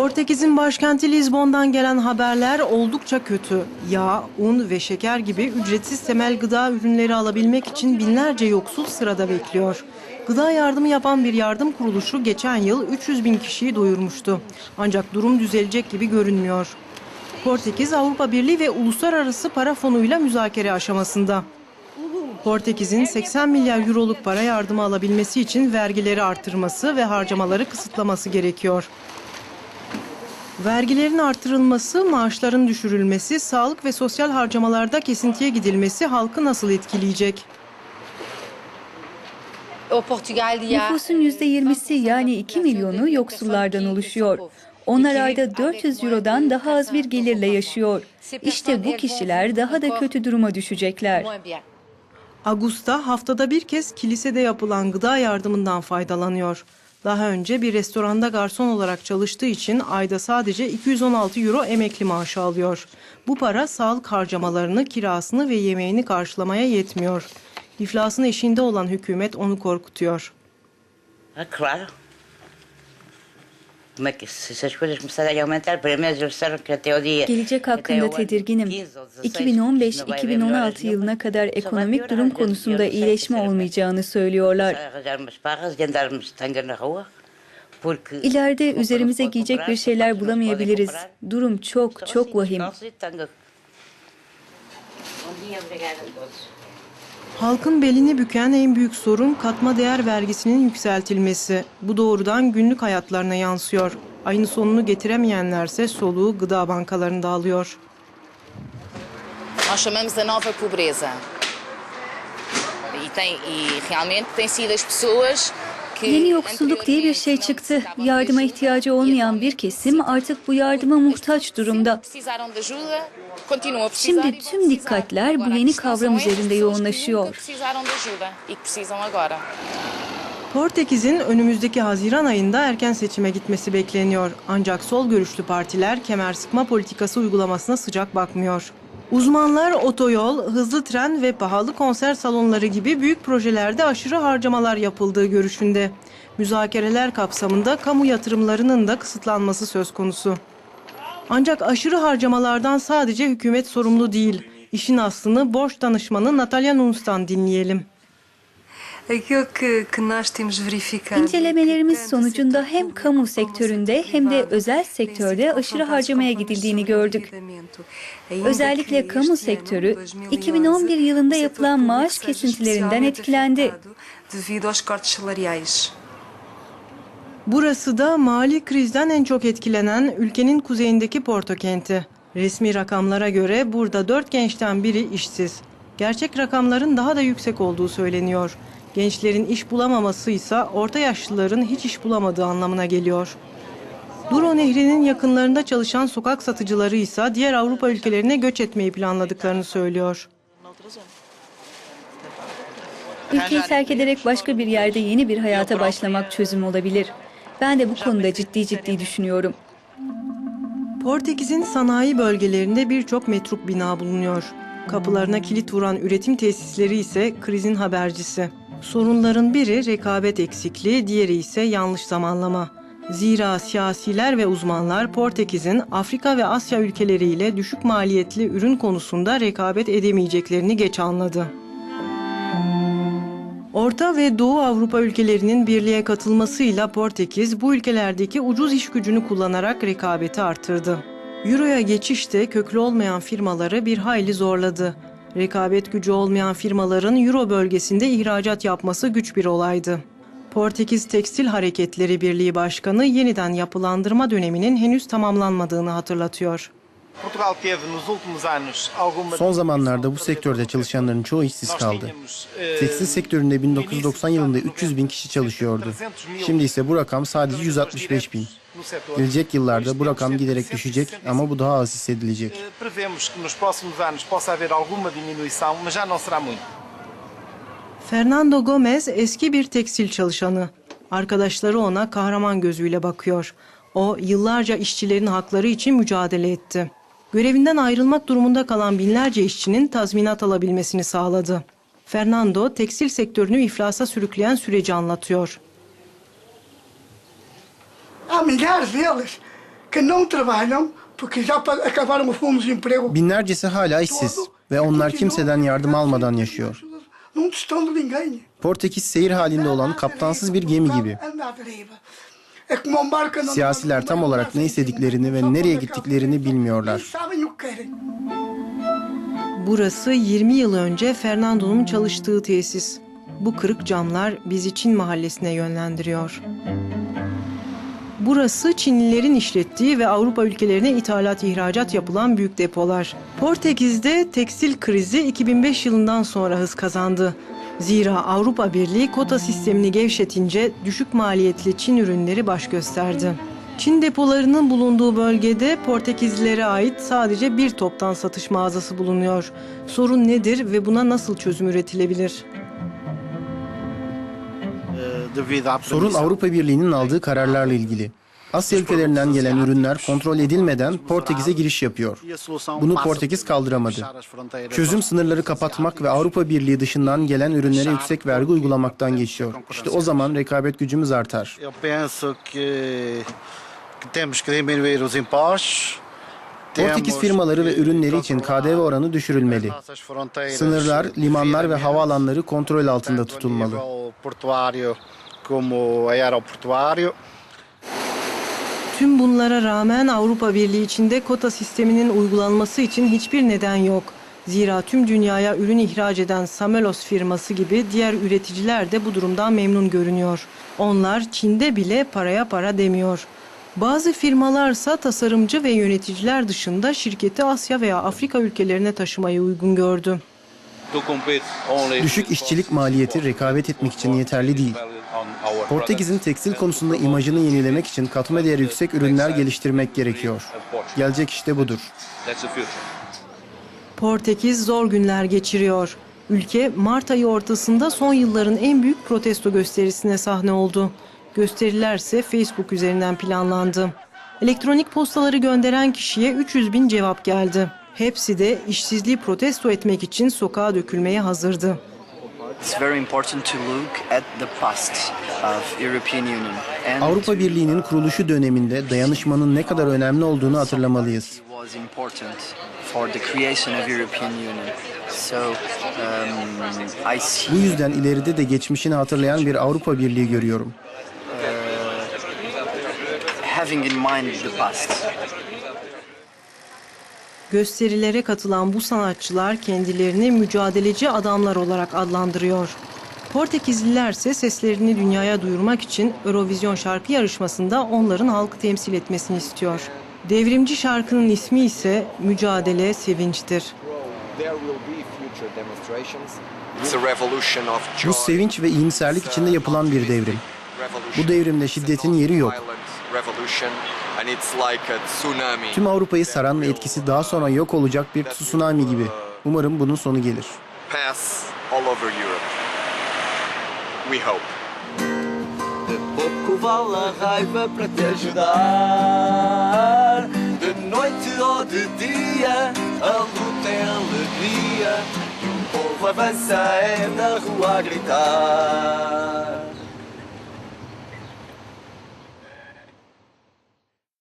Portekiz'in başkenti Lizbon'dan gelen haberler oldukça kötü. Yağ, un ve şeker gibi ücretsiz temel gıda ürünleri alabilmek için binlerce yoksul sırada bekliyor. Gıda yardımı yapan bir yardım kuruluşu geçen yıl 300 bin kişiyi doyurmuştu. Ancak durum düzelecek gibi görünmüyor. Portekiz, Avrupa Birliği ve Uluslararası Para Fonu'yla müzakere aşamasında. Portekiz'in 80 milyar euroluk para yardımı alabilmesi için vergileri artırması ve harcamaları kısıtlaması gerekiyor. Vergilerin artırılması, maaşların düşürülmesi, sağlık ve sosyal harcamalarda kesintiye gidilmesi halkı nasıl etkileyecek? Nüfusun %20'si yani 2 milyonu yoksullardan oluşuyor. Onlar ayda 400 Euro'dan daha az bir gelirle yaşıyor. İşte bu kişiler daha da kötü duruma düşecekler. Augusta haftada bir kez kilisede yapılan gıda yardımından faydalanıyor. Daha önce bir restoranda garson olarak çalıştığı için ayda sadece 216 euro emekli maaşı alıyor. Bu para sağlık harcamalarını, kirasını ve yemeğini karşılamaya yetmiyor. İflasın eşiğinde olan hükümet onu korkutuyor. Ah, que se se as coisas começarem a aumentar, pelo menos eles disseram que até o dia... Gelecek hakkında tedirginim. 15 ou 16 não vai haver melhoras 2015-2016 yılına kadar ekonomik durum konusunda iyileşme olmayacağını söylüyorlar. E İleride üzerimize giyecek bir şeyler bulamayabiliriz. Durum çok çok vahim. Halkın belini büken en büyük sorun katma değer vergisinin yükseltilmesi. Bu doğrudan günlük hayatlarına yansıyor. Ayın sonunu getiremeyenlerse soluğu gıda bankalarında alıyor. Nós chamamos a nova pobreza. E, tem, e realmente tem sido as pessoas Yeni yoksulluk diye bir şey çıktı. Yardıma ihtiyacı olmayan bir kesim artık bu yardıma muhtaç durumda. Şimdi tüm dikkatler bu yeni kavram üzerinde yoğunlaşıyor. Portekiz'in önümüzdeki Haziran ayında erken seçime gitmesi bekleniyor. Ancak sol görüşlü partiler kemer sıkma politikası uygulamasına sıcak bakmıyor. Uzmanlar otoyol, hızlı tren ve pahalı konser salonları gibi büyük projelerde aşırı harcamalar yapıldığı görüşünde. Müzakereler kapsamında kamu yatırımlarının da kısıtlanması söz konusu. Ancak aşırı harcamalardan sadece hükümet sorumlu değil. İşin aslını borç danışmanı Natalya Nuns'tan dinleyelim. İncelemelerimiz tanto sonucunda hem kamu sektöründe setor hem de özel sektörde aşırı harcamaya gidildiğini gördük. Özellikle kamu sektörü ano, 2011, 2011 yılında yapılan maaş kesintilerinden etkilendi. Burası da mali krizden en çok etkilenen ülkenin kuzeyindeki Porto kenti. Resmi rakamlara göre burada dört gençten biri işsiz. Gerçek rakamların daha da yüksek olduğu söyleniyor. Gençlerin iş bulamaması ise orta yaşlıların hiç iş bulamadığı anlamına geliyor. Duro Nehri'nin yakınlarında çalışan sokak satıcıları ise diğer Avrupa ülkelerine göç etmeyi planladıklarını söylüyor. Ülkeyi terk ederek başka bir yerde yeni bir hayata başlamak çözüm olabilir. Ben de bu konuda ciddi ciddi düşünüyorum. Portekiz'in sanayi bölgelerinde birçok metruk bina bulunuyor. Kapılarına kilit vuran üretim tesisleri ise krizin habercisi. Sorunların biri rekabet eksikliği, diğeri ise yanlış zamanlama. Zira siyasiler ve uzmanlar Portekiz'in Afrika ve Asya ülkeleriyle düşük maliyetli ürün konusunda rekabet edemeyeceklerini geç anladı. Orta ve Doğu Avrupa ülkelerinin birliğe katılmasıyla Portekiz bu ülkelerdeki ucuz iş gücünü kullanarak rekabeti artırdı. Euro'ya geçiş de köklü olmayan firmaları bir hayli zorladı. Rekabet gücü olmayan firmaların Euro bölgesinde ihracat yapması güç bir olaydı. Portekiz Tekstil Hareketleri Birliği Başkanı yeniden yapılandırma döneminin henüz tamamlanmadığını hatırlatıyor. Portugal teve nos últimos anos alguma Son zamanlarda bu sektörde çalışanların çoğu işsiz kaldı. Tekstil sektöründe 1990 yılında 300 bin kişi çalışıyordu. Şimdi ise bu rakam sadece 165 bin. Gelecek yıllarda bu rakam giderek düşecek ama bu daha az hissedilecek. Prevemos que nos próximos anos possa haver alguma diminuição, mas já não será muito. Fernando Gomez eski bir tekstil çalışanı. Arkadaşları ona kahraman gözüyle bakıyor. O yıllarca işçilerin hakları için mücadele etti. Görevinden ayrılmak durumunda kalan binlerce işçinin tazminat alabilmesini sağladı. Fernando tekstil sektörünü iflasa sürükleyen süreci anlatıyor. Há milhares deles que não trabalham porque já pa- acabaram os fundos de emprego. Binlercesi hala işsiz ve onlar kimseden yardım almadan yaşıyor. Portekiz seyir halinde olan kaptansız bir gemi gibi. Siyasiler tam olarak ne istediklerini ve nereye gittiklerini bilmiyorlar. Burası 20 yıl önce Fernando'nun çalıştığı tesis. Bu kırık camlar bizi Çin mahallesine yönlendiriyor. Burası Çinlilerin işlettiği ve Avrupa ülkelerine ithalat ihracat yapılan büyük depolar. Portekiz'de tekstil krizi 2005 yılından sonra hız kazandı. Zira Avrupa Birliği kota sistemini gevşetince düşük maliyetli Çin ürünleri baş gösterdi. Çin depolarının bulunduğu bölgede Portekizlilere ait sadece bir toptan satış mağazası bulunuyor. Sorun nedir ve buna nasıl çözüm üretilebilir? Sorun Avrupa Birliği'nin aldığı kararlarla ilgili. Asya ülkelerinden gelen ürünler kontrol edilmeden Portekiz'e giriş yapıyor. Bunu Portekiz kaldıramadı. Çözüm sınırları kapatmak ve Avrupa Birliği dışından gelen ürünlere yüksek vergi uygulamaktan geçiyor. İşte o zaman rekabet gücümüz artar. Portekiz firmaları ve ürünleri için KDV oranı düşürülmeli. Sınırlar, limanlar ve havaalanları kontrol altında tutulmalı. Tüm bunlara rağmen Avrupa Birliği içinde kota sisteminin uygulanması için hiçbir neden yok. Zira tüm dünyaya ürün ihraç eden Samelos firması gibi diğer üreticiler de bu durumdan memnun görünüyor. Onlar Çin'de bile paraya para demiyor. Bazı firmalarsa tasarımcı ve yöneticiler dışında şirketi Asya veya Afrika ülkelerine taşımayı uygun gördü. Düşük işçilik maliyeti rekabet etmek için yeterli değil. Portekiz'in tekstil konusunda imajını yenilemek için katma değeri yüksek ürünler geliştirmek gerekiyor. Gelecek işte budur. Portekiz zor günler geçiriyor. Ülke Mart ayı ortasında son yılların en büyük protesto gösterisine sahne oldu. Gösterilerse Facebook üzerinden planlandı. Elektronik postaları gönderen kişiye 300 bin cevap geldi. Hepsi de işsizliği protesto etmek için sokağa dökülmeye hazırdı. Avrupa Birliği'nin kuruluşu döneminde dayanışmanın ne kadar önemli olduğunu hatırlamalıyız. um, Bu yüzden ileride de geçmişini hatırlayan bir Avrupa Birliği görüyorum. having in mind the past. Gösterilere katılan bu sanatçılar kendilerini mücadeleci adamlar olarak adlandırıyor. Portekizliler ise seslerini dünyaya duyurmak için Eurovision şarkı yarışmasında onların halkı temsil etmesini istiyor. Devrimci şarkının ismi ise Mücadele Sevinç'tir. Bu sevinç ve iyimserlik içinde yapılan bir devrim. Bu devrimde şiddetin yeri yok. Tüm Avrupa'yı saran ve etkisi daha sonra yok olacak bir tsunami gibi. Umarım bunun sonu gelir. pass all over Europe. We hope. De pouco vale a raiva para te ajudar. De noite ou de dia, a luta é alegria. E povo avança é na rua a gritar.